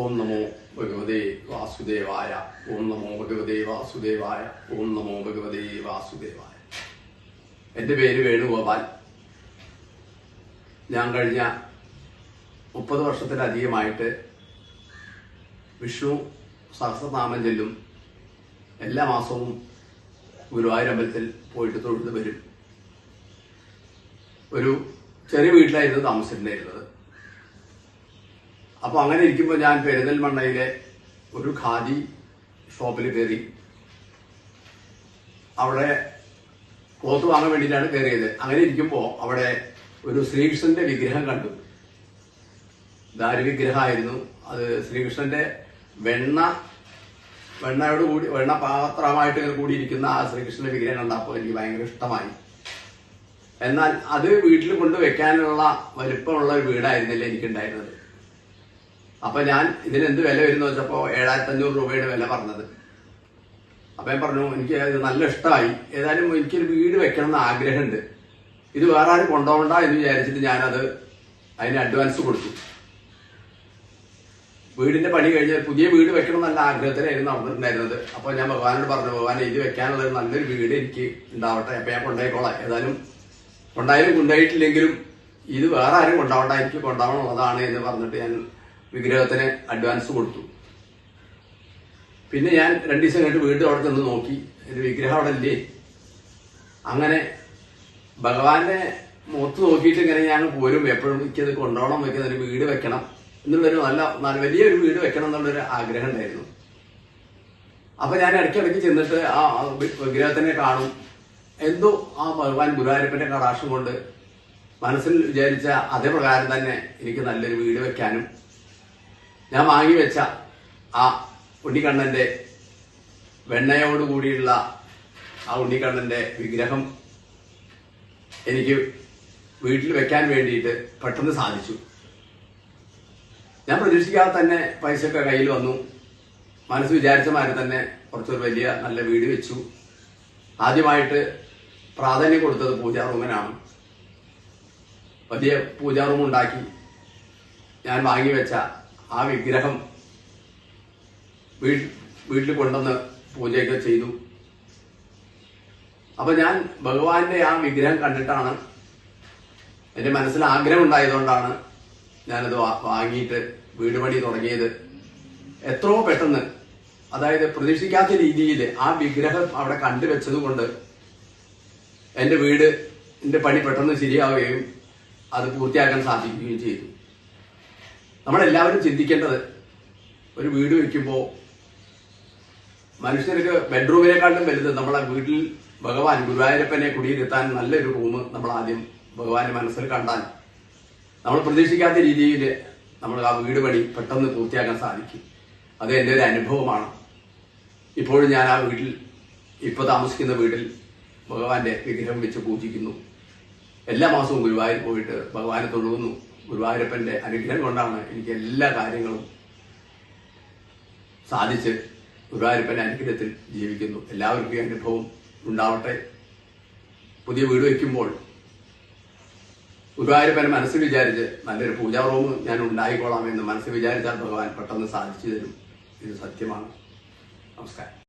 ഓം നമോ ഭഗവതേ വാസുദേവായ. ഓം നമോ ഭഗവതേ വാസുദേവായ. ഓം നമോ ഭഗവതേ വാസുദേവായ. എന്റെ പേര് വേണുഗോപാൽ. ഞാൻ കഴിഞ്ഞ മുപ്പത് വർഷത്തിലധികമായിട്ട് വിഷ്ണു സഹസ്രനാമം ചെല്ലും എല്ലാ മാസവും ഗുരുവായൂരമ്പലത്തിൽ പോയിട്ട് തൊഴുത് വരും. ഒരു ചെറിയ വീട്ടിലായിരുന്നു താമസിച്ചിട്ടുണ്ടായിരുന്നത് അപ്പോൾ അങ്ങനെ ഇരിക്കുമ്പോൾ ഞാൻ പെരിന്തൽമണ്ണയിലെ ഒരു ഖാദി ഷോപ്പിൽ കയറി. അവിടെ ക്ലോത്ത് വാങ്ങാൻ വേണ്ടിയിട്ടാണ് കയറിയത്. അങ്ങനെ ഇരിക്കുമ്പോൾ അവിടെ ഒരു ശ്രീകൃഷ്ണന്റെ വിഗ്രഹം കണ്ടു. ദാരു വിഗ്രഹമായിരുന്നു അത് ശ്രീകൃഷ്ണന്റെ വെണ്ണ വെണ്ണയോട് കൂടി വെണ്ണ പാത്രമായിട്ട് കൂടിയിരിക്കുന്ന ആ ശ്രീകൃഷ്ണന്റെ വിഗ്രഹം കണ്ടപ്പോൾ എനിക്ക് ഭയങ്കര ഇഷ്ടമായി. എന്നാൽ അത് വീട്ടിൽ കൊണ്ട് വെക്കാനുള്ള വലുപ്പമുള്ള ഒരു വീടായിരുന്നില്ല എനിക്കുണ്ടായിരുന്നത്. അപ്പൊ ഞാൻ ഇതിന് എന്ത് വില വരുന്ന വെച്ചപ്പോ ഏഴായിരത്തി അഞ്ഞൂറ് രൂപയുടെ വില പറഞ്ഞത്. അപ്പൊ ഞാൻ പറഞ്ഞു എനിക്ക് ഇത് നല്ല ഇഷ്ടമായി. ഏതായാലും എനിക്കൊരു വീട് വെക്കണം എന്ന് ആഗ്രഹമുണ്ട്. ഇത് വേറെ ആരും കൊണ്ടുപോകണ്ട എന്ന് വിചാരിച്ചിട്ട് ഞാനത് അതിന് അഡ്വാൻസ് കൊടുത്തു. വീടിന്റെ പണി കഴിഞ്ഞ് പുതിയ വീട് വെക്കണം നല്ല ആഗ്രഹത്തിലായിരുന്നു നടന്നിട്ടുണ്ടായിരുന്നത്. അപ്പൊ ഞാൻ ഭഗവാനോട് പറഞ്ഞു ഭഗവാനെ ഇത് വെക്കാനുള്ള നല്ലൊരു വീട് എനിക്ക് ഉണ്ടാവട്ടെ. അപ്പൊ ഞാൻ കൊണ്ടുപോയിക്കോളാം. ഏതായാലും കൊണ്ടായാലും കൊണ്ടായിട്ടില്ലെങ്കിലും ഇത് വേറെ ആരും കൊണ്ടാവണ്ട എനിക്ക് കൊണ്ടാവണം എന്ന് പറഞ്ഞിട്ട് ഞാൻ വിഗ്രഹത്തിന് അഡ്വാൻസ് കൊടുത്തു. പിന്നെ ഞാൻ രണ്ടു ദിവസം കഴിഞ്ഞിട്ട് വീണ്ടും അവിടെ ചെന്ന് നോക്കി. എന്റെ വിഗ്രഹം അവിടെ ഇല്ലേ? അങ്ങനെ ഭഗവാന്റെ മുഖത്ത് നോക്കിയിട്ട് ഇങ്ങനെ ഞാൻ പോരും. എപ്പോഴും എനിക്കത് കൊണ്ടോണം വെക്കുന്ന ഒരു വീട് വെക്കണം എന്നുള്ളൊരു നല്ല നല്ല വലിയൊരു വീട് വെക്കണം എന്നുള്ളൊരു ആഗ്രഹം ഉണ്ടായിരുന്നു. അപ്പൊ ഞാൻ ഇടയ്ക്കിടയ്ക്ക് ചെന്നിട്ട് ആ വിഗ്രഹത്തിനെ കാണും. എന്തോ ആ ഭഗവാൻ ഗുരുവായൂരപ്പന്റെ കടാക്ഷം കൊണ്ട് മനസ്സിൽ വിചാരിച്ച അതേ പ്രകാരം തന്നെ എനിക്ക് നല്ലൊരു വീട് വെക്കാനും ഞാൻ വാങ്ങി വെച്ച ആ ഉണ്ണിക്കണ്ണന്റെ വെണ്ണയോട് കൂടിയുള്ള ആ ഉണ്ണിക്കണ്ണന്റെ വിഗ്രഹം എനിക്ക് വീട്ടിൽ വെക്കാൻ വേണ്ടിയിട്ട് പെട്ടെന്ന് സാധിച്ചു. ഞാൻ പ്രതീക്ഷിക്കാതെ തന്നെ പൈസയൊക്കെ കയ്യിൽ വന്നു. മനസ്സ് വിചാരിച്ച മാതിരി തന്നെ കുറച്ചൊരു വലിയ നല്ല വീട് വെച്ചു. ആദ്യമായിട്ട് പ്രാധാന്യം കൊടുത്തത് പൂജാ റൂമിനാണ്. വലിയ പൂജാ റൂം ഉണ്ടാക്കി ഞാൻ വാങ്ങി വെച്ച ആ വിഗ്രഹം വീട്ടിൽ വീട്ടിൽ കൊണ്ടുവന്ന് പൂജയൊക്കെ ചെയ്തു. അപ്പൊ ഞാൻ ഭഗവാന്റെ ആ വിഗ്രഹം കണ്ടിട്ടാണ് എന്റെ മനസ്സിൽ ആഗ്രഹം ഉണ്ടായതുകൊണ്ടാണ് ഞാനത് വാങ്ങിയിട്ട് വീട് പണി തുടങ്ങിയത്. എത്രയോ പെട്ടെന്ന് അതായത് പ്രതീക്ഷിക്കാത്ത രീതിയിൽ ആ വിഗ്രഹം അവിടെ കണ്ടുവെച്ചത് കൊണ്ട് എന്റെ വീട് എന്റെ പണി പെട്ടെന്ന് ശരിയാവുകയും അത് പൂർത്തിയാക്കാൻ സാധിക്കുകയും ചെയ്തു. നമ്മളെല്ലാവരും ചിന്തിക്കേണ്ടത് ഒരു വീട് വെക്കുമ്പോൾ മനുഷ്യർക്ക് ബെഡ്റൂമിനെക്കാളും വലുത് നമ്മളെ വീട്ടിൽ ഭഗവാൻ ഗുരുവായൂരപ്പനെ കുടിയിരുത്താൻ നല്ലൊരു റൂം നമ്മൾ ആദ്യം ഭഗവാന്റെ മനസ്സിൽ കണ്ടാൽ. നമ്മൾ പ്രതീക്ഷിക്കാത്ത രീതിയിൽ നമ്മൾ ആ വീട് പണി പെട്ടെന്ന് പൂർത്തിയാക്കാൻ സാധിക്കും. അത് എന്റെ ഒരു അനുഭവമാണ്. ഇപ്പോഴും ഞാൻ ആ വീട്ടിൽ ഇപ്പോൾ താമസിക്കുന്ന വീട്ടിൽ ഭഗവാന്റെ വിഗ്രഹം വെച്ച് പൂജിക്കുന്നു. എല്ലാ മാസവും ഗുരുവായൂർ പോയിട്ട് ഭഗവാനെ തൊഴുകുന്നു ഗുരുവായൂരപ്പന്റെ അനുഗ്രഹം കൊണ്ടാണ് എനിക്ക് എല്ലാ കാര്യങ്ങളും സാധിച്ച് ഗുരുവായൂരപ്പന്റെ അനുഗ്രഹത്തിൽ ജീവിക്കുന്നു. എല്ലാവർക്കും ഈ അനുഭവം ഉണ്ടാവട്ടെ. പുതിയ വീട് വയ്ക്കുമ്പോൾ ഗുരുവായൂരപ്പനെ മനസ്സിൽ വിചാരിച്ച് നല്ലൊരു പൂജാ റൂം ഞാൻ ഉണ്ടായിക്കോളാം എന്ന് മനസ്സിൽ വിചാരിച്ചാൽ ഭഗവാൻ പെട്ടെന്ന് സാധിച്ചു തരും. ഇത് സത്യമാണ്. നമസ്കാരം.